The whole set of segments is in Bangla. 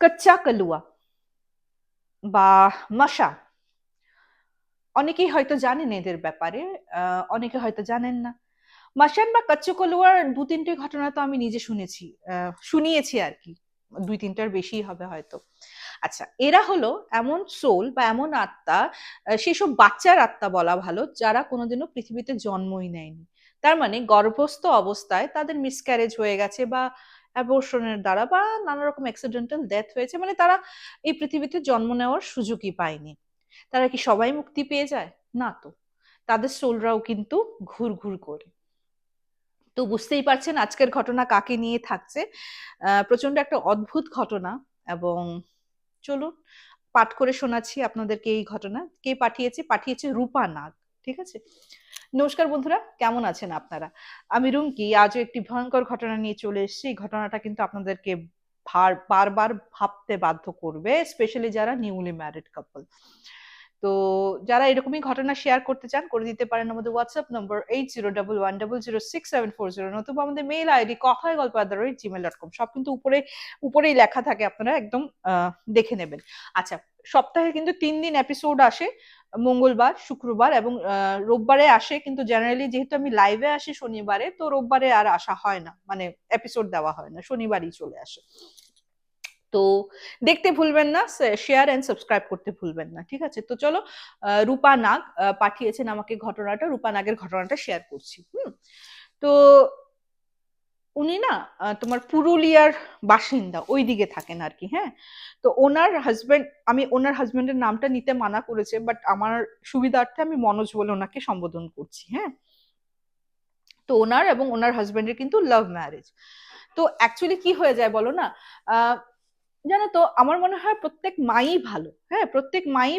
কচ্চা কালুয়া বা মাসা অনেকেই হয়তো জানেন এদের ব্যাপারে অনেকে হয়তো জানেন না। মাসান বা কচ্চু কলুয়ার দু তিনটে ঘটনা তো আমি নিজে শুনেছি শুনিয়েছি আর কি। দুই তিনটার বেশি হবে হয়তো। আচ্ছা এরা হলো এমন সোল বা এমন আত্মা সেসব বাচ্চার আত্মা বলা ভালো, যারা কোনোদিনও পৃথিবীতে জন্মই নেয়নি। তার মানে গর্ভস্থ অবস্থায় তাদের মিসক্যারেজ হয়ে গেছে বা অ্যাবর্শনের দ্বারা বা নানা রকম অ্যাক্সিডেন্টাল ডেথ হয়েছে মানে তারা এই পৃথিবীতে জন্ম নেওয়ার সুযোগই পায়নি। তারা কি সবাই মুক্তি পেয়ে যায়? না তো। তাদের সোলরাও কিন্তু ঘুর ঘুর করে। তো বুঝতেই পারছেন আজকের ঘটনা কাকে নিয়ে থাকছে। প্রচণ্ড একটা অদ্ভুত ঘটনা এবং চলুন পাঠ করে শোনাচ্ছি আপনাদেরকে এই ঘটনা। কে পাঠিয়েছে? পাঠিয়েছে রূপা নাগ, ঠিক আছে? নমস্কার বন্ধুরা, কেমন আছেন আপনারা? আমি রুমকি, আজও একটি ভয়ঙ্কর ঘটনা নিয়ে চলে এসেছি। ঘটনাটা কিন্তু আপনাদেরকে বারবার ভাবতে বাধ্য করবে স্পেশালি যারা নিউলি ম্যারিড কাপল তো যারা এরকমই ঘটনা শেয়ার করতে চান, করে দিতে পারেন আমাদের WhatsApp number eight zero double one double zero six seven four zero নতুবা আমাদের মেইল আইডি কথায় গল্প আদার জিমেল ডট কম সব কিন্তু উপরে, উপরেই লেখা থাকে, আপনারা একদম দেখে নেবেন। আচ্ছা সপ্তাহে কিন্তু তিন দিন এপিসোড আসে মঙ্গলবার, শুক্রবার এবং রোববারে আসে কিন্তু জেনারেলি যেহেতু আমি লাইভে আসি শনিবারে, তো রোববারে আর আসা হয় না। মানে এপিসোড দেওয়া হয় না, শনিবারই চলে আসে। তো দেখতে ভুলবেন না শেয়ার অ্যান্ড সাবস্ক্রাইব করতে ভুলবেন না, ঠিক আছে? তো চলো রূপা নাগ পাঠিয়েছেন আমাকে ঘটনাটা, রূপা নাগের ঘটনাটা শেয়ার করছি, হুম? তো উনি না তোমার পুরুলিয়ার বাসিন্দা, ওই দিকে থাকেন আর কি হ্যাঁ? তো ওনার হাজবেন্ড আমি ওনার হাজব্যান্ডের নামটা নিতে মানা করেছে বাট আমার সুবিধার্থে আমি মনোজ বলে ওনাকে সম্বোধন করছি হ্যাঁ? তো ওনার এবং ওনার হাজবেন্ডের কিন্তু লাভ ম্যারেজ তো অ্যাকচুয়ালি কি হয়ে যায় বলো না? জানো তো, আমার মনে হয় প্রত্যেক মাই ভালো। হ্যাঁ প্রত্যেক মাই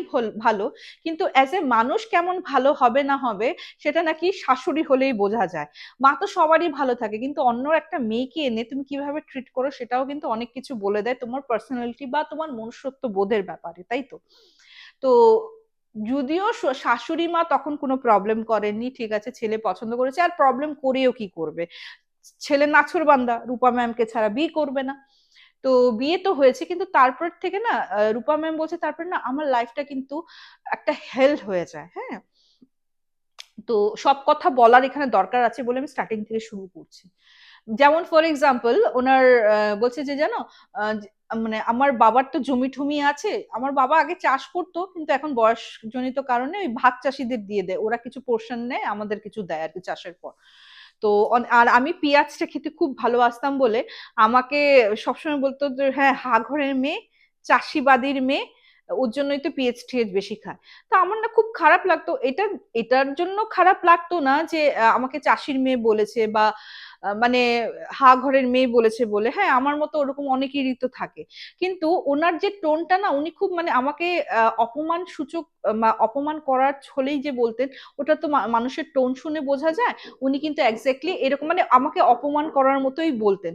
ভালো কিন্তু অ্যাজ এ মানুষ কেমন ভালো হবে না হবে, সেটা নাকি শাশুড়ি হলেই বোঝা যায়। মা তো সবারই ভালো থাকে, কিন্তু অন্য একটা মেয়েকে এনে তুমি কীভাবে ট্রিট করো সেটাও কিন্তু অনেক কিছু বলে দেয় তোমার পার্সোনালিটি বা তোমার মনুষ্যত্ব বোধের ব্যাপারে, তাই তো? তো যদিও শাশুড়ি মা তখন কোনো প্রবলেম করেননি, ঠিক আছে, ছেলে পছন্দ করেছে, আর প্রবলেম করেও কি করবে? ছেলে নাছর বান্দা, রূপা ম্যামকে ছাড়া বিয়ে করবে না। তো বিয়ে তো হয়েছে কিন্তু তারপর থেকে না রূপা ম্যাম বলছে তারপর না আমার লাইফটা কিন্তু একটা হেল্প হয়ে যায় হ্যাঁ? তো সব কথা বলার এখানে দরকার আছে বলে আমি স্টার্টিং থেকে শুরু করছি। যেমন ফর এক্সাম্পল ওনার বলছে যে জানো মানে আমার বাবার তো জমি ঠুমি আছে, আমার বাবা আগে চাষ করতো কিন্তু এখন বয়স জনিত কারণে ওই ভাগ চাষিদের দিয়ে দেয়, ওরা কিছু পোর্শন নেয়, আমাদের কিছু দেয় আর কি চাষের পর। তো আর আমি পেঁয়াজটা খেতে খুব ভালোবাসতাম বলে আমাকে সবসময় বলতো যে হ্যাঁ হা ঘরের মেয়ে, চাষিবাদীর মেয়ে, ওর জন্যই তো পিএইচ টিএচ বেশি খায়। তো আমার না খুব খারাপ লাগতো। এটা, এটার জন্য খারাপ লাগতো না যে আমাকে চাষির মেয়ে বলেছে বা মানে হা ঘরের মেয়ে বলেছে বলে হ্যাঁ আমার মতো ওরকম অনেকেরই তো থাকে। কিন্তু ওনার যে টোনটা না, উনি খুব মানে আমাকে অপমান সূচক অপমান করার ছলেই যে বলতেন, ওটা তো মানুষের টোন শুনে বোঝা যায়। উনি কিন্তু এক্স্যাক্টলি এরকম মানে আমাকে অপমান করার মতোই বলতেন।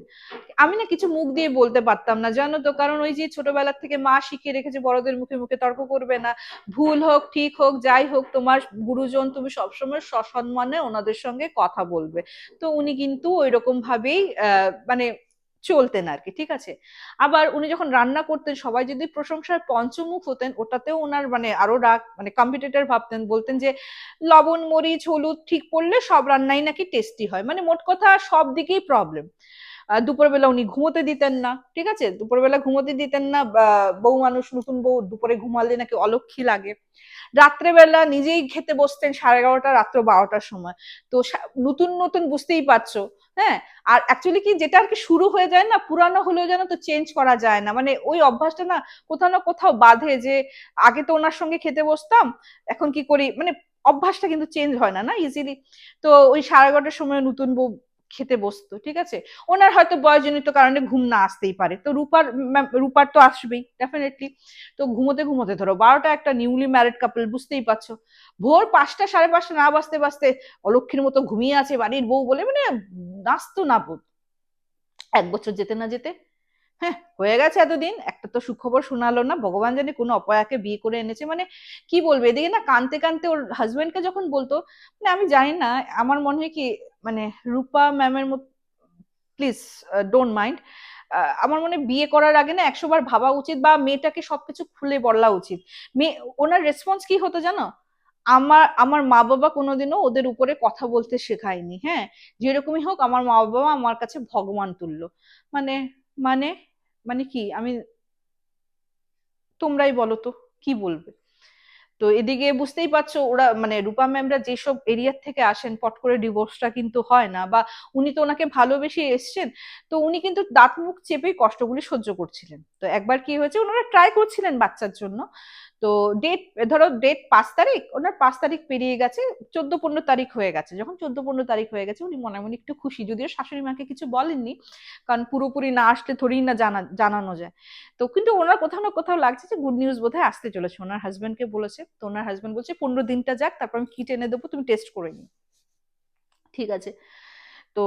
আমি না কিছু মুখ দিয়ে বলতে পারতাম না, জানো তো, কারণ ওই যে ছোটবেলা থেকে মা শিখিয়ে রেখেছে, বড়দের মুখে মুখে তর্ক করবে না। ভুল হোক, ঠিক হোক, যাই হোক, তোমার গুরুজন তুমি সবসময় সসম্মানে ওনাদের সঙ্গে কথা বলবে। তো উনি কিন্তু ওই রকম ভাবেই মানে চলতেন আর কি ঠিক আছে? আবার উনি যখন রান্না করতেন, সবাই যদি প্রশংসার পঞ্চমুখ হতেন, ওটাতেও ওনার মানে আরও রাগ মানে কম্পিটিটর ভাবতেন, বলতেন যে, লবণ, মরিচ, হলুদ ঠিক পড়লে সব রান্নাই নাকি টেস্টি হয়। মানে মোট কথা সব দিকেই প্রবলেম দুপুরবেলা উনি ঘুমোতে দিতেন না, ঠিক আছে? দুপুরবেলা ঘুমোতে দিতেন না বউ মানুষ, নতুন বউ দুপুরে ঘুমালে নাকি অলক্ষী লাগে। রাত্রেবেলা নিজেই খেতে বসতেন সাড়ে এগারোটা, রাত্র বারোটার সময়। তো নতুন নতুন বুঝতেই পারছ হ্যাঁ? আর অ্যাকচুয়ালি কি, যেটা আর কি শুরু হয়ে যায় না, পুরানো হলেও যেন তো চেঞ্জ করা যায় না। মানে ওই অভ্যাসটা না কোথাও না কোথাও বাধে যে, আগে তো ওনার সঙ্গে খেতে বসতাম, এখন কি করি? মানে অভ্যাসটা কিন্তু চেঞ্জ হয় না না? ইজিলি তো ওই সাড়ে এগারোটার সময় নতুন বউ খেতে বসতো, ঠিক আছে? ওনার হয়তো বয়জনিত কারণে ঘুম না আসতেই পারে। তো রূপার রূপার তো আসবেই ডেফিনেটলি তো ঘুমোতে ঘুমোতে ধরো, বারোটা একটা নিউলি ম্যারিড কাপল বুঝতেই পারছ? ভোর পাঁচটা সাড়ে পাঁচটা না বাঁচতে বাঁচতে অলক্ষীর মতো ঘুমিয়ে আছে বাড়ির বউ বলে মানে নাচতো না বোধ। এক বছর যেতে না যেতে। হ্যাঁ হয়ে গেছে এতদিন, একটা তো সুখবর শোনালো না, ভগবান জানে কোনো অপয়াকে বিয়ে করে এনেছে মানে কি বলবে, এদিকে না কানতে কানতে ওর হাজবেন্ডকে যখন বলতো মানে আমি জানি না, আমার মনে হয় কি মানে রূপা ম্যামের মতো প্লিজ ডোন্ট মাইন্ড আমার মনে বিয়ে করার আগে না একশো বার ভাবা উচিত বা মেয়েটাকে সবকিছু খুলে বলা উচিত। মেয়ে, ওনার রেসপন্স কি হতো জানো? আমার আমার মা বাবা কোনোদিনও ওদের উপরে কথা বলতে শেখায়নি হ্যাঁ? যেরকমই হোক, আমার মা বাবা আমার কাছে ভগবান তুল্য। মানে মানে মানে কি? আমি, তোমরাই বলো তো, কি বলবে? তো এদিকে বুঝতেই পারছ, ওরা মানে রূপা ম্যামরা যেসব এরিয়ার থেকে আসেন, পট করে ডিভোর্সটা কিন্তু হয় না, বা উনি তো ওনাকে ভালোবেসে এসছেন, তো উনি কিন্তু দাঁত মুখ চেপেই কষ্টগুলি সহ্য করছিলেন। তো একবার কি হয়েছে, ওনারা ট্রাই করছিলেন বাচ্চার জন্য তো ডেট ধরো ডেট পাঁচ তারিখ, ওনার পাঁচ তারিখ পেরিয়ে গেছে চোদ্দ পনেরো তারিখ হয়ে গেছে। যখন চোদ্দ পনেরো তারিখ হয়ে গেছে, উনি মনে মনে একটু খুশি, যদিও শাশুড়ি মাকে কিছু বলেননি, কারণ পুরোপুরি না আসলে থোড়ি না জানা, জানানো যায়। তো কিন্তু ওনার কোথাও না কোথাও লাগছে যে গুড নিউজ বোধহয় আসতে চলেছে। ওনার হাজবেন্ডকে বলেছে, তো ওনার হাজবেন্ড বলছে, পনেরো দিনটা যাক, তারপর আমি কিট এনে দেবো, তুমি টেস্ট করে নি ঠিক আছে। তো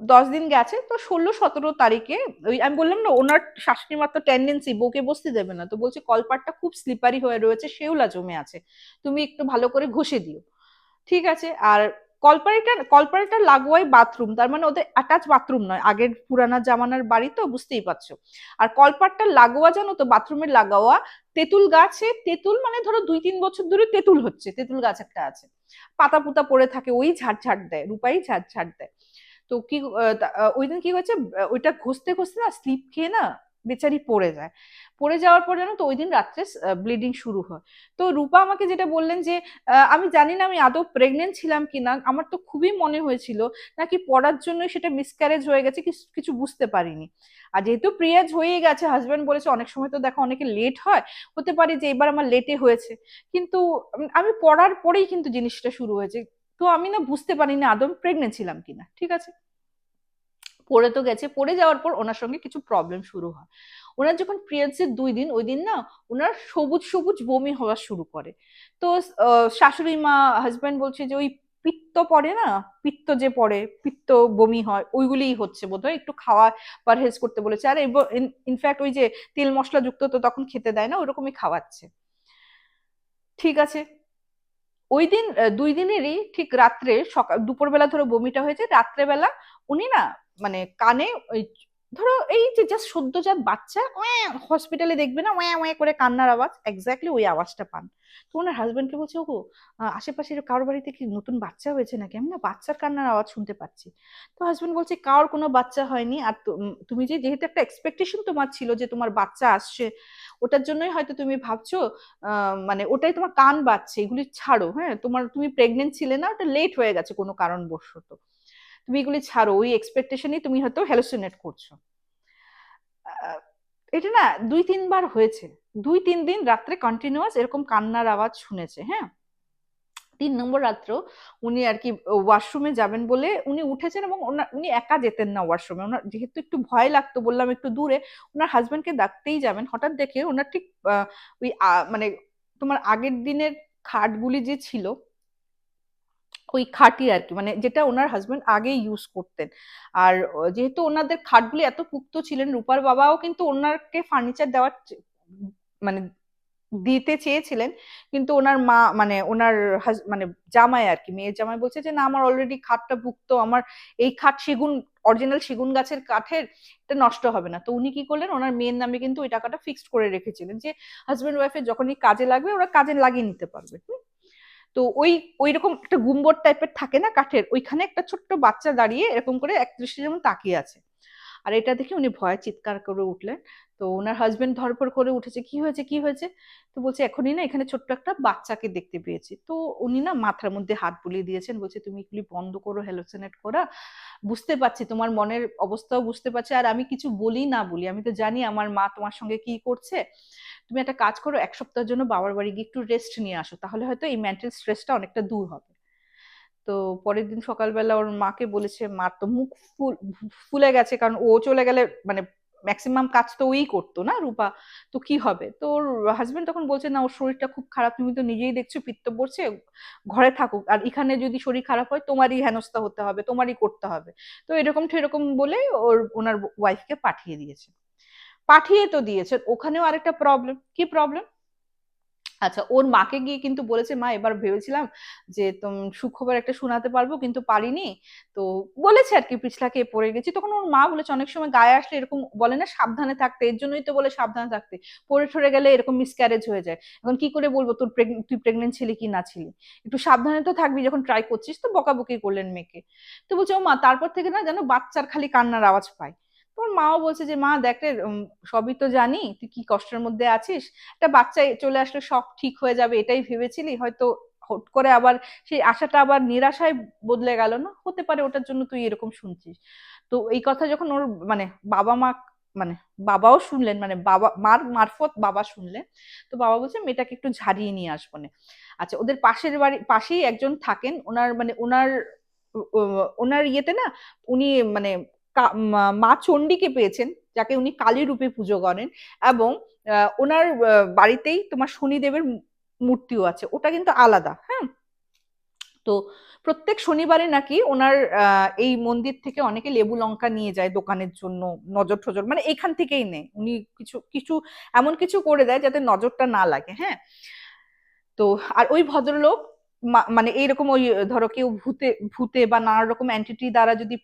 দশ দিন গেছে, তো ষোলো, সতেরো তারিখে ওই, আমি বললাম না, ওনার শাশুড়ি মাত্র টেন্ডেন্সি বউকে বসতে দেবে না, তো বলছে কলপাটটা খুব স্লিপারি হয়ে রয়েছে, শেওলা জমে আছে, তুমি একটু ভালো করে ঘষে দিও। ঠিক আছে, আর কলপারিটা কলপারিটা লাগোয়াই বাথরুম তার মানে ওদের অ্যাটাচ বাথরুম নয়, আগের পুরানা জামানার বাড়ি তো, বুঝতেই পারছ। আর কলপাটটা লাগোয়া জানো তো বাথরুমের লাগাওয়া তেঁতুল গাছে, তেঁতুল মানে ধরো দুই, তিন বছর ধরে তেঁতুল হচ্ছে, তেঁতুল গাছ একটা আছে। পাতা পুতা পড়ে থাকে, ওই ঝাড় ঝাড় দেয়, রূপাই ঝাড় ঝাড় দেয়। তো কি ওই দিন কি হয়েছে ওইটা ঘষতে ঘষতে না স্লিপ খেয়ে না বেচারি পড়ে যায়। পড়ে যাওয়ার পর জানো তো ওই দিন রাত্রে ব্লিডিং শুরু হয়। তো রূপা আমাকে যেটা বললেন যে আমি জানি না আমি আদৌ প্রেগনেন্ট ছিলাম কি না আমার তো খুবই মনে হয়েছিল নাকি পড়ার জন্য সেটা মিসক্যারেজ হয়ে গেছে কিছু বুঝতে পারিনি। আর যেহেতু প্রিয়াজ হয়ে গেছে হাজব্যান্ড বলেছে অনেক সময় তো দেখো অনেকে লেট হয়, হতে পারে যে এবার আমার লেটে হয়েছে। কিন্তু আমি পড়ার পরেই কিন্তু জিনিসটা শুরু হয়েছে। তো আমি না বুঝতে পারিনি আদম প্রেগনেন্ট ছিলাম কিনা, ঠিক আছে? পড়ে তো গেছে, পড়ে যাওয়ার পর ওনার সঙ্গে কিছু প্রবলেম শুরু হয়। ওনার যখন পিরিয়ডসের দুই দিন, ওই দিন না ওনার সবুজ সবুজ বমি হওয়া শুরু করে। তো শাশুড়ি মা হাজব্যান্ড বলছে যে, ওই পিত্ত পড়ে না, পিত্ত যে পড়ে, পিত্ত বমি হয়, ওইগুলিই হচ্ছে বোধহয়, একটু খাওয়া পারহেজ করতে বলেছে। আর ইনফ্যাক্ট ওই যে তেল মশলা যুক্ত তো তখন খেতে দেয় না ওইরকমই খাওয়াচ্ছে। ঠিক আছে? ওই দিন দুই দিনেরই ঠিক রাত্রে সকাল, দুপুরবেলা ধরো বমিটা হয়েছে, রাত্রেবেলা উনি না মানে কানে ওই ধরো এই যে জাস্ট সদ্যজাত বাচ্চা হসপিটালে দেখবে না ওয়া ওয়া করে কান্নার আওয়াজ এক্স্যাক্টলি ওই আওয়াজটা পান। তো ওনার হাজবেন্ডকে বলছে ও আশেপাশে কারোর বাড়িতে কি নতুন বাচ্চা হয়েছে নাকি? আমি না বাচ্চার কান্নার আওয়াজ শুনতে পাচ্ছি। তো হাজবেন্ড বলছে, কারোর কোনো বাচ্চা হয়নি। আর তুমি যে, যেহেতু একটা এক্সপেকটেশন তোমার ছিল যে, তোমার বাচ্চা আসছে, ওটার জন্যই হয়তো তুমি ভাবছ মানে ওটাই তোমার কান বাজছে, এগুলি ছাড়ো হ্যাঁ? তোমার, তুমি প্রেগনেন্ট ছিলে না, ওটা লেট হয়ে গেছে কোনো কারণবশত। তুমি এগুলি ছাড়ো, ওই এক্সপেকটেশনই তুমি হয়তো হ্যালোসিনেট করছ। এটা না দুই তিনবার হয়েছে। দুই তিন দিন রাত্রে কন্টিনিউয়াস এরকম কান্নার আওয়াজ শুনেছে হ্যাঁ? তিন নম্বর রাত্র উনি আর কি ওয়াশরুমে যাবেন বলে উনি উঠেছেন এবং উনি একা যেতেন না ওয়াশরুমে ওনার যেহেতু একটু ভয় লাগতো, বললাম একটু দূরে, ওনার হাজব্যান্ডকে ডাকতেই যাবেন। হঠাৎ দেখে ওনার ঠিক ওই মানে তোমার আগের দিনের খাটগুলি যে ছিল ওই খাটি আর কি মানে যেটা ওনার হাজবেন্ড আগে ইউজ করতেন। আর যেহেতু ওনাদের খাটগুলি এত পুক্ত ছিলেন, রূপার বাবাও কিন্তু ওনারকে ফার্নিচার দেওয়ার মানে দিতে চেয়েছিলেন, কিন্তু ওনার মা মানে ওনার মানে জামাই আর কি মেয়ের জামাই বলছে যে, না, আমার অলরেডি খাটটা ভুক্ত আমার এই খাট সেগুন অরিজিনাল সেগুন গাছের কাঠের, এটা নষ্ট হবে না। তো উনি কি করলেন, ওনার মেয়ের নামে কিন্তু ওই টাকাটা ফিক্সড করে রেখেছিলেন যে হাজব্যান্ড ওয়াইফের যখনই কাজে লাগবে, ওরা কাজে লাগিয়ে নিতে পারবে। তো ওই ওই রকম একটা গুম্বর টাইপের থাকে না কাঠের, ওইখানে একটা ছোট্ট বাচ্চা দাঁড়িয়ে এরকম করে একত্রিশে যেমন তাকিয়ে আছে। আর এটা দেখে উনি ভয়ে চিৎকার করে উঠলেন। তো ওনার হাজবেন্ড ধরপড় করে উঠেছে, কি হয়েছে কি হয়েছে? তো বলছে, এখনই না, এখানে ছোট্ট একটা বাচ্চাকে দেখতে পেয়েছি। তো উনি না মাথার মধ্যে হাত বুলিয়ে দিয়েছেন, বলছে, তুমি এগুলি বন্ধ করো হ্যালোসেনেট করা। বুঝতে পারছি, তোমার মনের অবস্থাও বুঝতে পারছি। আর আমি কিছু বলি না বলি, আমি তো জানি আমার মা তোমার সঙ্গে কি করছে। তুমি একটা কাজ করো, এক সপ্তাহের জন্য বাবার বাড়ি গিয়ে একটু রেস্ট নিয়ে আসো, তাহলে হয়তো এই মেন্টাল স্ট্রেসটা অনেকটা দূর হবে। তো পরের দিন সকালবেলা ওর মাকে বলেছে মার তো মুখ ফুল, ফুলে গেছে, কারণ ও চলে গেলে মানে ম্যাক্সিমাম কাজ তো ওই করতো না রূপা, তো কি হবে? তো ওর হাজবেন্ড তখন বলছে, না, ওর শরীরটা খুব খারাপ, তুমি তো নিজেই দেখছ পিত্ত পড়ছে, ঘরে থাকুক, আর এখানে যদি শরীর খারাপ হয়, তোমারই হেনস্থা হতে হবে, তোমারই করতে হবে। তো এরকম এরকম বলে ওর, ওনার ওয়াইফকে পাঠিয়ে দিয়েছে। পাঠিয়ে তো দিয়েছে ওখানেও আরেকটা প্রবলেম কি প্রবলেম আচ্ছা ওর মাকে গিয়ে কিন্তু বলেছে, মা, এবার ভেবেছিলাম যে তুম সুখবর একটা শোনাতে পারব, কিন্তু পারিনি। তো বলেছে আর কি, পিছলাকে পড়ে গেছি। তখন ওর মা বলেছে, অনেক সময় গায়ে আসলে এরকম বলে না, সাবধানে থাকতে। এর জন্যই তো বলে সাবধানে থাকতে। পড়ে ঠরে গেলে এরকম মিসক্যারেজ হয়ে যায়। এখন কি করে বলব, তোর তুই প্রেগনেন্ট ছিলি কি না ছিলি? একটু সাবধানে তো থাকবি, যখন ট্রাই করছিস তো বকাবকি করলেন মেয়েকে। তো বলছে, ও মা, তারপর থেকে না যেন বাচ্চার খালি কান্নার আওয়াজ পায়। তোর মাও বলছে যে, মা, দেখ রে সবই তো জানি, তুই কি কষ্টের মধ্যে আছিস? একটা বাচ্চা চলে আসলে সব ঠিক হয়ে যাবে, এটাই ভেবেছিলি? হয়তো হট করে আবার সেই আশাটা আবার নিরাশায় বদলে গেল না? হতে পারে ওটার জন্য তুই এরকম শুনছিস। তো এই কথা যখন ওর মানে বাবা মা মানে বাবাও শুনলেন মানে বাবা, মার মারফত বাবা শুনলেন, তো বাবা বলছে, মেয়েটাকে একটু ঝাড়িয়ে নিয়ে আসব না। আচ্ছা ওদের পাশের বাড়ি, পাশেই একজন থাকেন, ওনার মানে ওনার ওনার ইয়েতে না, উনি মানে মা চণ্ডীকে পেয়েছেন, যাকে উনি কালী রূপে পুজো করেন এবং ওনার বাড়িতেই তোমার শনিদেবের মূর্তিও আছে, ওটা কিন্তু আলাদা হ্যাঁ? তো প্রত্যেক শনিবারে নাকি ওনার এই মন্দির থেকে অনেকে লেবু লঙ্কা নিয়ে যায় দোকানের জন্য, নজর ঠজর মানে এখান থেকেই নেয়, উনি কিছু কিছু, এমন কিছু করে দেয় যাতে নজরটা না লাগে হ্যাঁ? তো, আর ওই ভদ্রলোক মানে এইরকম ওই, ধরো কেউ ভূতে ভূতে বা নানা রকম অ্যান্টিটি দ্বারা যদি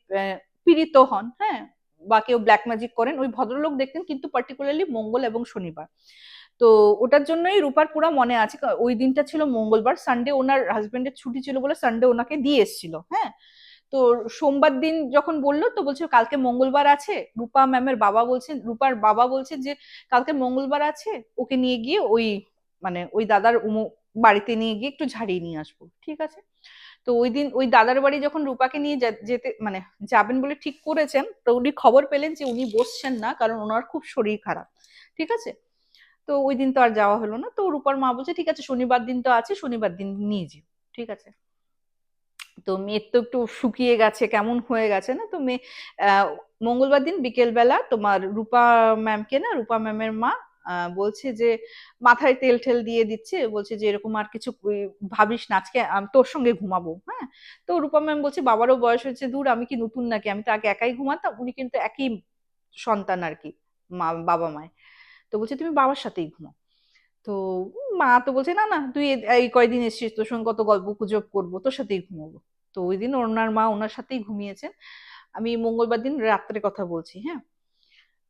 পীড়িত হন হ্যাঁ? বা কেউ ব্ল্যাক ম্যাজিক করেন, ওই ভদ্রলোক দেখতেন কিন্তু পার্টিকুলারলি মঙ্গল এবং শনিবার। তো ওটার জন্যই রূপার পুরা মনে আছে ওই দিনটা ছিল মঙ্গলবার সানডে ওনার হাজবেন্ডের ছুটি ছিল বলে সানডে ওনাকে দিয়ে এসেছিল হ্যাঁ? তো সোমবার দিন যখন বলল তো বলছে কালকে মঙ্গলবার আছে? রূপা ম্যামের বাবা বলছেন, রূপার বাবা বলছেন যে, কালকে মঙ্গলবার আছে? ওকে নিয়ে গিয়ে ওই মানে ওই দাদার উমু, বাড়িতে নিয়ে গিয়ে একটু ঝাড়িয়ে নিয়ে আসব। ঠিক আছে? তো ওই দিন ওই দাদার বাড়ি যখন রূপাকে নিয়ে যেতে মানে যাবেন বলে ঠিক করেছেন, তো উনি খবর পেলেন যে উনি বসছেন না, কারণ ওনার খুব শরীর খারাপ, ঠিক আছে? তো ওই দিন তো আর যাওয়া হলো না, তো রূপার মা বলছে, ঠিক আছে, শনিবার দিন তো আছে, শনিবার দিন নিয়ে যেও, ঠিক আছে? তো মেয়ের তো একটু শুকিয়ে গেছে, কেমন হয়ে গেছে না? তো মেয়ে মঙ্গলবার দিন বিকেলবেলা তোমার রূপা ম্যামকে না, রূপা ম্যামের মা বলছে যে মাথায় তেল ঠেল দিয়ে দিচ্ছে, বলছে যে এরকম আর কিছু ভাবিস না, আজকে তোর সঙ্গে ঘুমাবো হ্যাঁ? তো রূপা ম্যাম বলছে, বাবারও বয়স হয়েছে দূর আমি কি নতুন নাকি? আমি তো আগে একাই ঘুমাতাম, উনি কিন্তু একই সন্তান আর কি, মা, বাবা মায় তো বলছে, তুমি বাবার সাথেই ঘুমাও। তো মা তো বলছে, না না, তুই এই কয়দিন এসছিস, তোর সঙ্গে কত গল্প গুজব করব, তোর সাথেই ঘুমাবো। তো ওই দিন ওনার মা ওনার সাথেই ঘুমিয়েছেন। আমি মঙ্গলবার দিন রাত্রে কথা বলছি হ্যাঁ?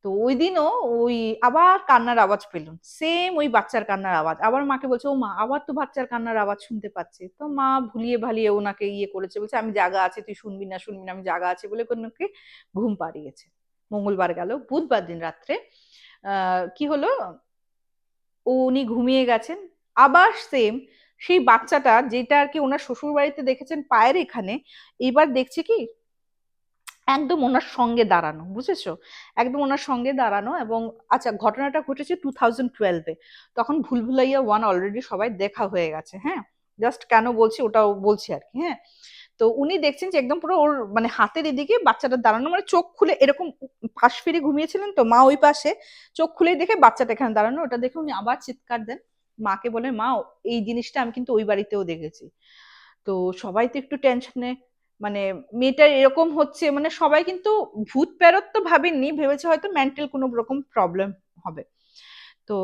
তো ওই দিনও ওই আবার কান্নার আওয়াজ পেলাম। সেম ওই বাচ্চার কান্নার আওয়াজ। আবার মাকে বলছে, ও মা, আবার তো বাচ্চার কান্নার আওয়াজ শুনতে পাচ্ছে। তো মা ভুলিয়ে ভালিয়ে ওনাকে ইয়ে করেছে, বলছে, আমি জাগা আছে, তুই শুনবি না শুনবি না, আমি জাগা আছে, বলে কোনোকে ঘুম পাড়িয়েছে। মঙ্গলবার গেল, বুধবার দিন রাত্রে কি হলো? উনি ঘুমিয়ে গেছেন। আবার সেম সেই বাচ্চাটা যেটা আর কি ওনার শ্বশুর বাড়িতে দেখেছেন পায়ের এখানে, এবার দেখছে কি একদম ওনার সঙ্গে দাঁড়ানো, বুঝেছ? একদম ওনার সঙ্গে দাঁড়ানো এবং আচ্ছা ঘটনাটা ঘটেছে টু থাউজেন্ড টুয়েলভে তখন ভুলভুলাইয়া ওয়ান অলরেডি সবাই দেখা হয়ে গেছে হ্যাঁ? জাস্ট কেন বলছি ওটাও বলছি আর কি হ্যাঁ? তো উনি দেখছেন যে একদম পুরো ওর মানে হাতের এদিকে বাচ্চাটা দাঁড়ানো মানে চোখ খুলে এরকম পাশ ফিরে ঘুমিয়েছিলেন তো, মা ওই পাশে। চোখ খুলে দেখে বাচ্চাটা এখানে দাঁড়ানো, ওটা দেখে উনি আবার চিৎকার দেন। মাকে বলে, মা, এই জিনিসটা আমি কিন্তু ওই বাড়িতেও দেখেছি। তো সবাই তো একটু টেনশনে মানে মেয়েটার এরকম হচ্ছে মানে সবাই কিন্তু ভূত প্রেরত তো ভাবেননি, ভেবেছে হয়তো মেন্টাল কোনো রকম প্রবলেম হবে। তো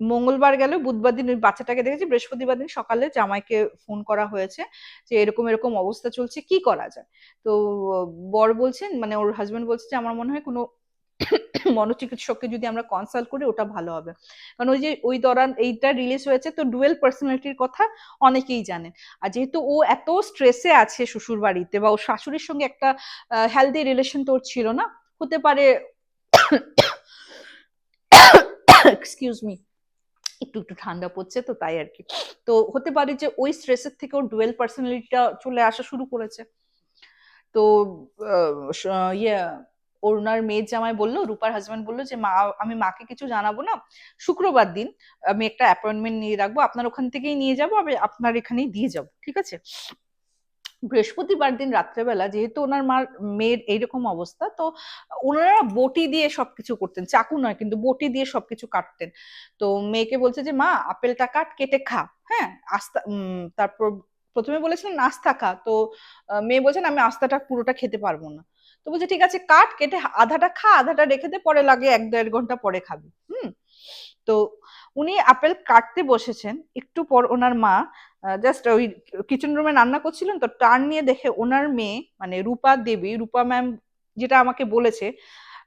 মঙ্গলবার গেল, বুধবার দিন ওই বাচ্চাটাকে দেখেছি, বৃহস্পতিবার দিন সকালে জামাইকে ফোন করা হয়েছে যে এরকম এরকম অবস্থা চলছে, কি করা যায়? তো বর বলছেন মানে ওর হাজবেন্ড বলছে যে, আমার মনে হয় কোনো মনোচিকিৎসককে যদি আমরা কনসাল্ট করি, ওটা ভালো হবে। কারণ ওই যে, ওই দরান, এইটা রিলিজ হয়েছে, তো ডুয়েল পার্সোনালিটির কথা অনেকেই জানেন আর যেহেতু ও এত স্ট্রেসে আছে শ্বশুর বাড়িতে বা ও শাশুড়ির সঙ্গে একটা হেলদি রিলেশন তোর ছিল না, হতে পারে এক্সকিউজ মি একটু একটু ঠান্ডা পড়ছে তো তাই আর কি। তো হতে পারে যে, ওই স্ট্রেসের থেকে ওর ডুয়েল পার্সোনালিটিটা চলে আসা শুরু করেছে। তো ইয়ে ওনার মেয়ের জামাই বলল, রূপার হাজব্যান্ড বলল যে, মা, আমি মাকে কিছু জানাব না, শুক্রবার দিন আমি একটা অ্যাপয়েন্টমেন্ট নিয়ে রাখব, আপনার ওখান থেকেই নিয়ে যাব, আমি আপনার এখানেই দিয়ে যাব। ঠিক আছে? বৃহস্পতিবার দিন রাত্রেবেলা, যেহেতু ওনার মার, মেয়ের এইরকম অবস্থা, তো ওনারা বটি দিয়ে সবকিছু করতেন, চাকু নয়, কিন্তু বটি দিয়ে সবকিছু কাটতেন। তো মেয়েকে বলছে যে, মা, আপেলটা কাট, কেটে খা। হ্যাঁ আস্তা তারপর প্রথমে বলেছিলেন, আস্থা খা। তো মেয়ে বলছেন আমি আস্তাটা পুরোটা খেতে পারব না। তো বলছে, ঠিক আছে, কাট, কেটে আধাটা খা, আধাটা রেখে দে, পরে লাগে এক দেড় ঘণ্টা পরে খাবি। হুম? তো উনি আপেল কাটতে বসেছেন। একটু পর ওনার মা জাস্ট ওই কিচেন রুমে রান্না করছিলেন, তো টার্ন নিয়ে দেখে ওনার মেয়ে মানে রূপা দেবী, রূপা ম্যাম যেটা আমাকে বলেছে,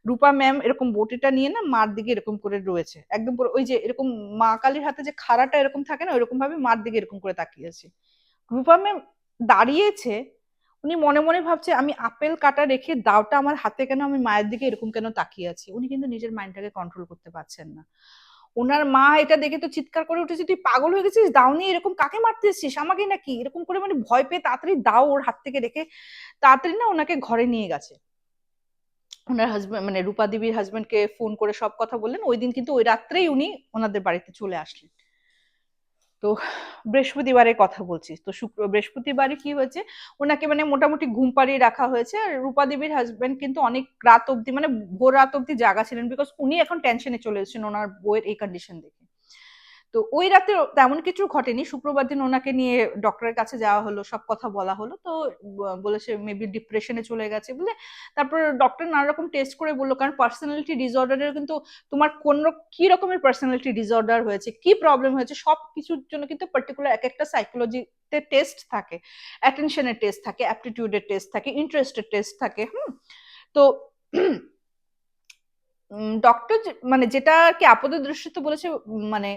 রূপা ম্যাম এরকম বটিটা নিয়ে না মার দিকে এরকম করে রয়েছে। একদম পুরো ওই যে এরকম মা কালীর হাতে যে খাড়াটা এরকম থাকে না ওইরকম ভাবে মার দিকে এরকম করে তাকিয়েছে রূপা ম্যাম দাঁড়িয়েছে উনি মনে মনে ভাবছে, আমি আপেল কাটা রেখে দাওটা আমার হাতে কেন? আমি মায়ের দিকে এরকম কেন তাকিয়ে আছি? উনি কিন্তু নিজের মাইন্ডটাকে কন্ট্রোল করতে পারছেন না। ওনার মা এটা দেখে তো চিৎকার করে উঠেছে, তুই পাগল হয়ে গেছিস? দাও নিয়ে এরকম কাকে মারতে এসছিস? আমাকে নাকি? এরকম করে মানে ভয় পেয়ে তাড়াতাড়ি দাও ওর হাত থেকে রেখে তাড়াতাড়ি না ওনাকে ঘরে নিয়ে গেছে। ওনার হাজব্যান্ড মানে রূপা দেবীর হাজব্যান্ডকে ফোন করে সব কথা বললেন। ওই দিন কিন্তু ওই রাত্রেই উনি ওনাদের বাড়িতে চলে আসলেন। তো বৃহস্পতিবারের কথা বলছি তো শুক্র, বৃহস্পতিবারে কি হয়েছে? ওনাকে মানে মোটামুটি ঘুম পাড়িয়ে রাখা হয়েছে আর রূপা দেবীর হাজব্যান্ড কিন্তু অনেক রাত অব্দি মানে ভোর রাত অব্দি জাগা ছিলেন বিকজ উনি এখন টেনশনে চলে এসেছেন ওনার বইয়ের এই কন্ডিশন দেখে। তো ওই রাতে তেমন কিছু ঘটেনি। শুক্রবার দিন ওনাকে নিয়ে ডক্টরের কাছে যাওয়া হলো, সব কথা বলা হলো। তো বলেছে মেবি ডিপ্রেশনে চলে গেছে বলে। তারপর ডক্টর নানা রকম টেস্ট করে বলল, কারণ পার্সোনালিটি ডিসঅর্ডারের কিন্তু তোমার কোন কি রকমের পার্সোনালিটি ডিসঅর্ডার হয়েছে, কি প্রবলেম হয়েছে, সব কিছুর জন্য কিন্তু পার্টিকুলার এক একটা সাইকোলজিতে টেস্ট থাকে। অ্যাটেনশনের টেস্ট থাকে অ্যাপটিটিউডের টেস্ট থাকে ইন্টারেস্টের টেস্ট থাকে, হুম? তো ডক্টর মানে যেটা আর কি আপাত দৃষ্টিতে বলেছে মানে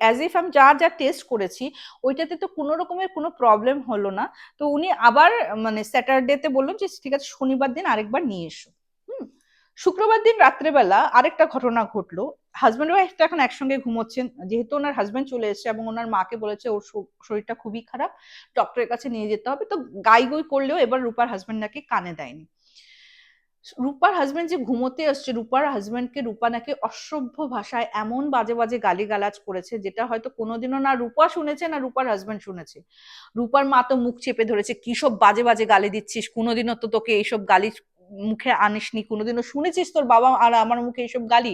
অ্যাজ ইফ আমি যা যা টেস্ট করেছি, ওইটাতে তো কোনো রকমের কোনো প্রবলেম হলো না। তো উনি আবার মানে স্যাটারডেতে বললেন যে, ঠিক আছে, শনিবার দিন আরেকবার নিয়ে এসো। শুক্রবার দিন রাত্রেবেলা আরেকটা ঘটনা ঘটলো। হাজব্যান্ড ওয়াইফ তো এখন একসঙ্গে ঘুমোচ্ছেন। যেহেতু ওনার হাজব্যান্ড চলে এসেছে এবং ওনার মাকে বলেছে, ওর শরীরটা খুবই খারাপ ডক্টরের কাছে নিয়ে যেতে হবে। তো গাই গই করলেও এবার রূপার হাজব্যান্ড নাকি কানে দেয়নি। রূপার হাজবেন্ড যে ঘুমোতে আসছে, রূপার হাজবেন্ডকে রূপা নাকি অসভ্য ভাষায় এমন বাজে বাজে গালিগালাজ করেছে, যেটা হয়তো কোনোদিনও না রূপা শুনেছে, না রূপার হাজবেন্ড শুনেছে। রূপার মা তো মুখ চেপে ধরেছে, কি সব বাজে বাজে গালি দিচ্ছিস? কোনোদিনও তো তোকে এইসব গালি মুখে আনিসনি, কোনোদিনও শুনেছিস তোর বাবা আর আমার মুখে এইসব গালি?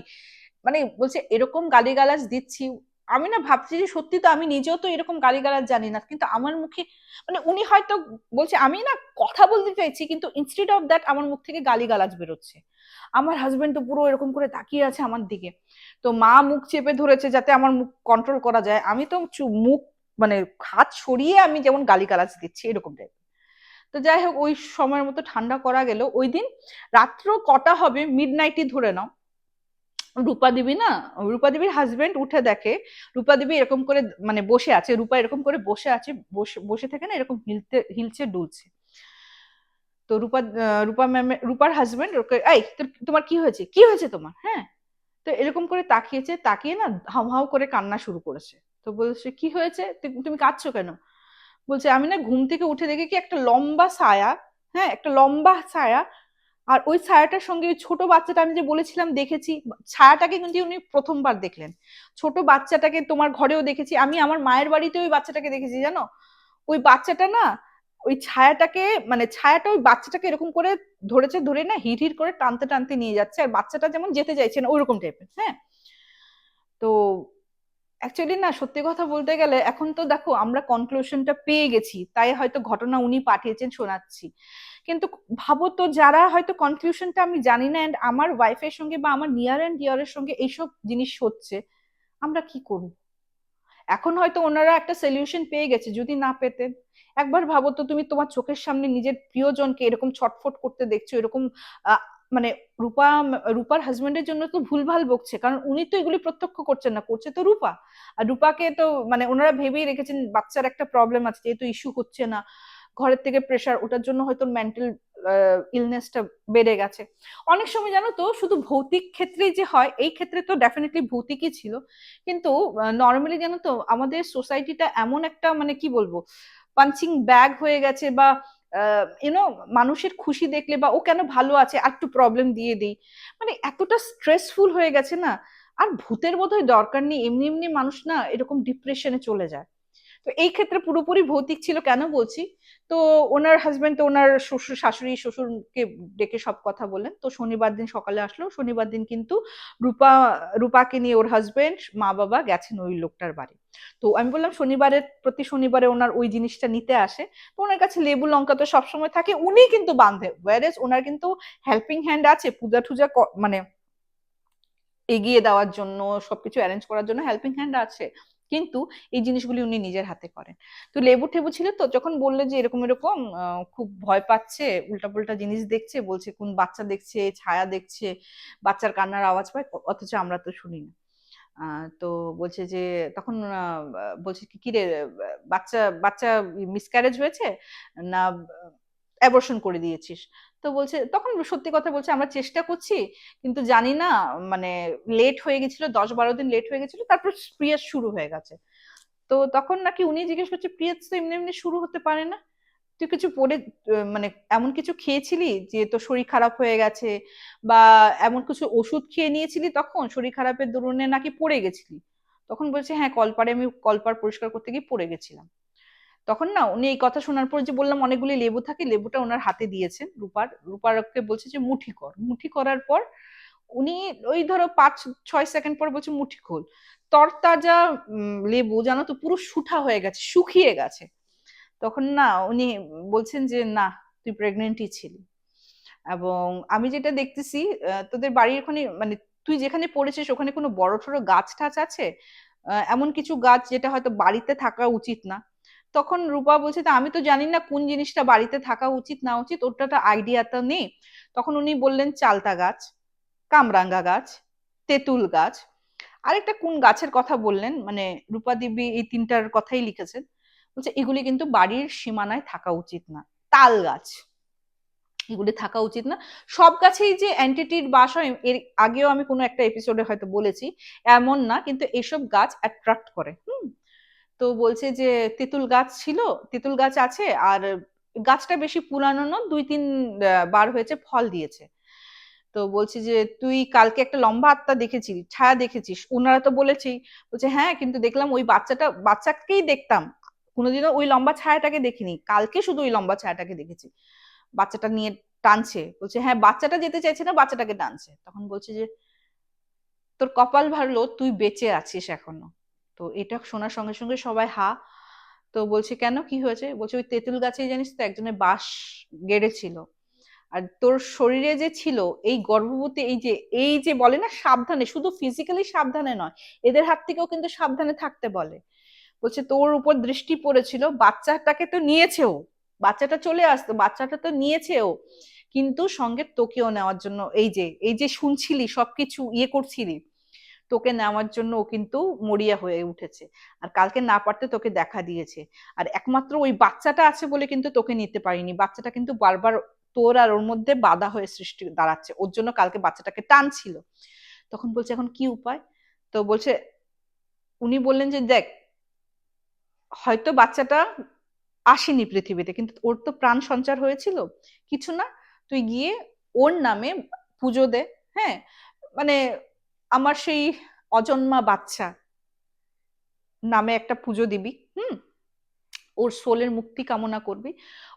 মানে বলছে, এরকম গালিগালাজ দিচ্ছি আমি না ভাবছি যে সত্যি তো আমি নিজেও তো এরকম গালিগালাজ জানি না। কিন্তু আমার মুখে মানে উনি হয়তো বলছে, আমি না কথা বলতে চাইছি, কিন্তু ইনস্টিড অফ দ্যাট আমার মুখ থেকে গালিগালাজ বেরোচ্ছে। আমার হাজবেন্ড তো পুরো এরকম করে তাকিয়ে আছে আমার দিকে। তো মা মুখ চেপে ধরেছে যাতে আমার মুখ কন্ট্রোল করা যায়। আমি তো মুখ মানে হাত সরিয়ে আমি যেমন গালিগালাজ দিচ্ছি, এরকম টাইপ তো যাই হোক, ওই সময়ের মতো ঠান্ডা করা গেল। ওই দিন রাত্র কটা হবে? মিড নাইটই ধরে নাও। রূপা দেবী না? রূপা দেবীর হাজবেন্ড উঠে দেখে, রূপা দেবী এরকম করে মানে বসে আছে, রূপা এরকম করে বসে আছে, বসে বসে থেকে না, এরকম হিলতে, হিলছে, ডুলছে। তো রূপা রূপা ম্যাম রূপার হাজবেন্ড এই তোমার কি হয়েছে? কি হয়েছে তোমার? হ্যাঁ? তো এরকম করে তাকিয়েছে, তাকিয়ে না হাউ হাউ করে কান্না শুরু করেছে। তো বলছে, কি হয়েছে? তুমি কাঁদছো কেন? বলছে, আমি না ঘুম থেকে উঠে দেখে কি একটা লম্বা ছায়া হ্যাঁ একটা লম্বা ছায়া আর ওই ছায়াটার সঙ্গে ওই ছোট বাচ্চাটা আমি যে বলেছিলাম দেখেছি, ছায়াটাকে কিন্তু উনি প্রথমবার দেখলেন। ছোট বাচ্চাটাকে তোমার ঘরেও দেখেছি। আমি আমার মায়ের বাড়িতে ওই বাচ্চাটাকে দেখেছি, জানো? ওই বাচ্চাটা না, ওই ছায়াটাকে মানে ছায়াটা ওই বাচ্চাটাকে এরকম করে ধরেছে, ধরে না হিট হিট করে টানতে টানতে নিয়ে যাচ্ছে। আর বাচ্চাটা যেমন যেতে চাইছে না, ওইরকম টাইপের হ্যাঁ? তো অ্যাকচুয়ালি না, সত্যি কথা বলতে গেলে এখন তো দেখো আমরা কনক্লুশনটা পেয়ে গেছি। তাই হয়তো ঘটনা উনি পাঠিয়েছেন, শোনাচ্ছি। কিন্তু ভাবো তো যারা হয়তো কনক্লুশনটা আমি জানি না অ্যান্ড আমার ওয়াইফের সঙ্গে বা আমার নিয়ার অ্যান্ড ডিয়ারের সঙ্গে এইসব জিনিস হচ্ছে, আমরা কি করব? এখন হয়তো ওনারা একটা সলিউশন পেয়ে গেছে যদি না পেতেন একবার ভাবো তো তুমি তোমার চোখের সামনে নিজের প্রিয়জনকে এরকম ছটফট করতে দেখছ, এরকম মানে রূপা, রূপার হাজবেন্ডের জন্য তো ভুলভাল বকছে, কারণ উনি তো এগুলি প্রত্যক্ষ করছেন না, করছে তো রূপা। আর রূপাকে তো মানে ওনারা ভেবেই রেখেছেন, বাচ্চার একটা প্রবলেম আছে, যেহেতু ইস্যু হচ্ছে না। ঘরের থেকে প্রেশার ওটার জন্য হয়তো মেন্টাল ইলনেসটা বেড়ে গেছে। অনেক সময় জানো তো, শুধু ভৌতিক ক্ষেত্রেই যে হয়, এই ক্ষেত্রে তো ডেফিনেটলি ভৌতিকই ছিল। কিন্তু নর্মালি জানো তো, আমাদের সোসাইটিটা এমন একটা মানে কি বলব পাঞ্চিং ব্যাগ হয়ে গেছে বা ইউনো মানুষের খুশি দেখলে বা, ও কেন ভালো আছে, আর একটু প্রবলেম দিয়ে দিই। মানে এতটা স্ট্রেসফুল হয়ে গেছে না, আর ভূতের বোধহয় দরকার নেই। এমনি এমনি মানুষ না, এরকম ডিপ্রেশনে চলে যায়। তো এই ক্ষেত্রে পুরোপুরি ভৌতিক ছিল কেন বলছি? তো ওনার হাজবেন্ড তো ওনার শ্বশুর, শাশুড়ি, শ্বশুরকে ডেকে সব কথা বললেন। তো শনিবার দিন সকালে আসলো। শনিবার দিন কিন্তু রূপা, রূপাকে নিয়ে ওর হাজবেন্ড মা বাবা গেছেন ওই লোকটার বাড়ি। তো আমি বললাম শনিবারের, প্রতি শনিবারে ওনার ওই জিনিসটা নিতে আসে। তো ওনার কাছে লেবু, লঙ্কা তো সবসময় থাকে। উনি কিন্তু বাঁধে ওয়ারেস ওনার কিন্তু হেল্পিং হ্যান্ড আছে পূজা টুজা মানে এগিয়ে দেওয়ার জন্য, সবকিছু অ্যারেঞ্জ করার জন্য হেল্পিং হ্যান্ড আছে। কিন্তু এই জিনিসগুলি উনি নিজের হাতে করেন। তো লেবু টেবু ছিল তো, যখন বললে যে এরকম এরকম খুব ভয় পাচ্ছে, উল্টাপুল্টা জিনিস দেখছে, বলছে কোন বাচ্চা দেখছে, ছায়া দেখছে, বাচ্চার কান্নার আওয়াজ পায়, অথচ আমরা তো শুনি না। তো বলছে যে, তখন বলছে কি কিরে বাচ্চা বাচ্চা মিসক্যারেজ হয়েছে? না অ্যাবর্শন করে দিয়েছিস? তো বলছে, তখন সত্যি কথা বলছে, আমরা চেষ্টা করছি, কিন্তু জানি না মানে লেট হয়ে গেছিল, দশ বারো দিন লেট হয়ে গেছিল, তারপর পিরিয়ড শুরু হয়ে গেছে। তো তখন নাকি উনি জিজ্ঞেস করছে পিরিয়ড তো এমনি এমনি শুরু হতে পারে না? তুই কিছু পড়ে মানে এমন কিছু খেয়েছিলি যে তোর শরীর খারাপ হয়ে গেছে? বা এমন কিছু ওষুধ খেয়ে নিয়েছিলি তখন, শরীর খারাপের দরুনে নাকি পড়ে গেছিলি? তখন বলছে হ্যাঁ কলপারে আমি কলপার পরিষ্কার করতে গিয়ে পড়ে গেছিলাম। তখন না উনি এই কথা শোনার পর যে বললাম অনেকগুলি লেবু থাকে, লেবুটা ওনার হাতে দিয়েছেন রূপার, রূপারকে বলছে যে মুঠি কর মুঠি করার পর উনি ওই ধরো পাঁচ, ছয় সেকেন্ড পর বলছে মুঠি খোল তরতাজা লেবু জানো তো পুরো সুঠা হয়ে গেছে, শুকিয়ে গেছে। তখন না উনি বলছেন যে না, তুই প্রেগনেন্টই ছিলি। এবং আমি যেটা দেখতেছি তোদের বাড়ির ওখানে মানে তুই যেখানে পড়েছিস ওখানে কোনো বড় ঠড়ো গাছ টাছ আছে এমন কিছু গাছ যেটা হয়তো বাড়িতে থাকা উচিত না। তখন রূপা বলছে আমি তো জানি না কোন জিনিসটা বাড়িতে থাকা উচিত, না উচিত ওটা আইডিয়া তো নেই। তখন উনি বললেন, চালতা গাছ, কামরাঙ্গা গাছ, তেঁতুল গাছ। আরেকটা কোন গাছের কথা বললেন মানে রূপা দেবী এই তিনটার কথাই লিখেছেন। বলছে, এগুলি কিন্তু বাড়ির সীমানায় থাকা উচিত না, তাল গাছ, এগুলি থাকা উচিত না। সব গাছেই যে অ্যান্টিটির বাস হয়, এর আগেও আমি কোনো একটা এপিসোডে হয়তো বলেছি, এমন না, কিন্তু এসব গাছ অ্যাট্রাক্ট করে, হুম? তো বলছে যে তেঁতুল গাছ ছিল, তেঁতুল গাছ আছে আর গাছটা বেশি পুরানো না দুই তিন বার হয়েছে, ফল দিয়েছে। তো বলছি যে তুই কালকে একটা লম্বা আত্মা দেখেছিস ছায়া দেখেছিস। ওনারা তো বলেছি বলছে হ্যাঁ কিন্তু দেখলাম ওই বাচ্চাটা, বাচ্চাকেই দেখতাম। কোনোদিনও ওই লম্বা ছায়াটাকে দেখিনি, কালকে শুধু ওই লম্বা ছায়াটাকে দেখেছি। বাচ্চাটা নিয়ে টানছে, বলছে হ্যাঁ বাচ্চাটা যেতে চাইছে না, বাচ্চাটাকে টানছে। তখন বলছে যে, তোর কপাল ভারলো তুই বেঁচে আছিস এখনও। তো এটা শোনার সঙ্গে সঙ্গে সবাই হা। তো বলছে, কেন? কি হয়েছে? বলছে, ওই তেঁতুল গাছে জানিস তো একজনের বাস গেড়েছিল। আর তোর শরীরে যে ছিল, এই গর্ভবতী, এই যে এই যে বলে না, সাবধানে, শুধু ফিজিক্যালি সাবধানে নয়, এদের হাত থেকেও কিন্তু সাবধানে থাকতে বলে। বলছে, তোর উপর দৃষ্টি পড়েছিল, বাচ্চাটাকে তো নিয়েছেও, বাচ্চাটা চলে আসতো, বাচ্চাটা তো নিয়েছেও, কিন্তু সঙ্গে তোকেও নেওয়ার জন্য, এই যে এই যে শুনছিলি, সবকিছু ইয়ে করছিলি তোকে নেওয়ার জন্য ও কিন্তু মরিয়া হয়ে উঠেছে। আর কালকে না পারতে তোকে দেখা দিয়েছে। আর একমাত্র ওই বাচ্চাটা আছে বলে কিন্তু তোকে নিতে পারিনি। বাচ্চাটা কিন্তু বারবার তোর আর ওর মধ্যে বাধা হয়ে সৃষ্টি দাঁড়াচ্ছে। ওর জন্য কালকে বাচ্চাটাকে টানছিল। তখন বলছে, এখন কি উপায়? তো বলছে, উনি বললেন যে, দেখ, হয়তো বাচ্চাটা আসেনি পৃথিবীতে, কিন্তু ওর তো প্রাণ সঞ্চার হয়েছিল। কিছু না, তুই গিয়ে ওর নামে পুজো দে। হ্যাঁ মানে আমার সেই অজন্মা বাচ্চা নামে একটা পুজো দিবি, হুম? ওর সোলের মুক্তি কামনা করবি।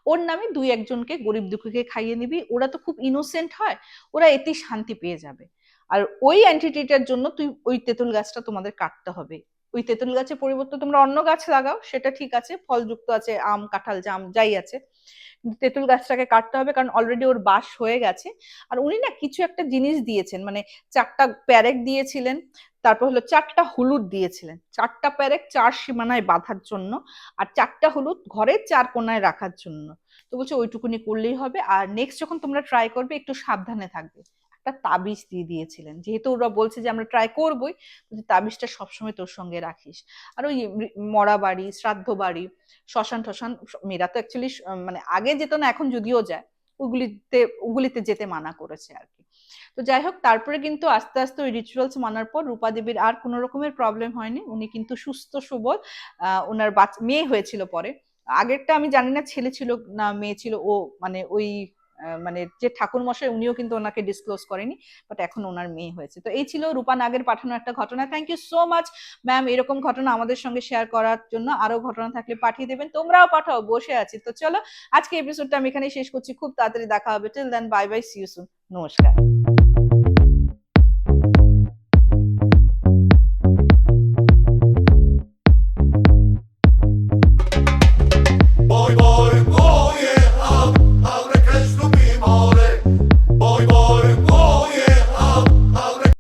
ওর নামে দুই একজনকে গরিব দুঃখীকে খাইয়ে নিবি। ওরা তো খুব ইনোসেন্ট হয়, ওরা এতেই শান্তি পেয়ে যাবে। আর ওই অ্যান্টিটিটার জন্য তুই ওই তেঁতুল গাছটা তোমাদের কাটতে হবে। ওই তেঁতুল গাছের পরিবর্তে তোমরা অন্য গাছ লাগাও, সেটা ঠিক আছে, ফলযুক্ত আছে, আম, কাঁঠাল, জাম, যাই আছে। তেঁতুল গাছটাকে কাটতে হবে, কারণ অলরেডি ওর বাস হয়ে গেছে। আর উনি না কিছু একটা জিনিস দিয়েছেন মানে চারটা প্যারেক দিয়েছিলেন, তারপর হলো চারটা হলুদ দিয়েছিলেন। চারটা প্যারেক চার সীমানায় বাঁধার জন্য, আর চারটা হলুদ ঘরের চার কোনায় রাখার জন্য। তো বলছে ওইটুকুনি করলেই হবে, আর নেক্সট যখন তোমরা ট্রাই করবে, একটু সাবধানে থাকবে। একটা তাবিজ দিয়ে দিয়েছিলেন। যেহেতু ওরা বলছে যে আমরা ট্রাই করবোই তাবিজটা সবসময় তোর সঙ্গে রাখিস। আর ওই মরা বাড়ি, শ্রাদ্ধ বাড়ি, শ্মশান টশান মেয়েরা তো অ্যাকচুয়ালি মানে আগে যেত না, এখন যদিও যায়, ওগুলিতে ওগুলিতে যেতে মানা করেছে আর কি। তো যাই হোক, তারপরে কিন্তু আস্তে আস্তে ওই রিচুয়ালস মানার পর রূপা দেবীর আর কোনো রকমের প্রবলেম হয়নি। উনি কিন্তু সুস্থ, সবল ওনার মেয়ে হয়েছিল পরে। আগেরটা আমি জানি না, ছেলে ছিল না, মেয়ে ছিল, ও মানে ওই মানে যে ঠাকুর মশাই উনিও কিন্তু ওনাকে ডিসক্লোজ করেনি বাট এখন ওনার মেয়ে হয়েছে। তো এই ছিল রূপা নাগের পাঠানো একটা ঘটনা। Thank you so much ma'am এরকম ঘটনা আমাদের সঙ্গে শেয়ার করার জন্য। আরও ঘটনা থাকলে পাঠিয়ে দেবেন। তোমরাও পাঠাও, বসে আছি। তো চলো, আজকে এপিসোডটা আমি এখানেই শেষ করছি। খুব তাড়াতাড়ি দেখা হবে। Till then bye bye see you soon নমস্কার।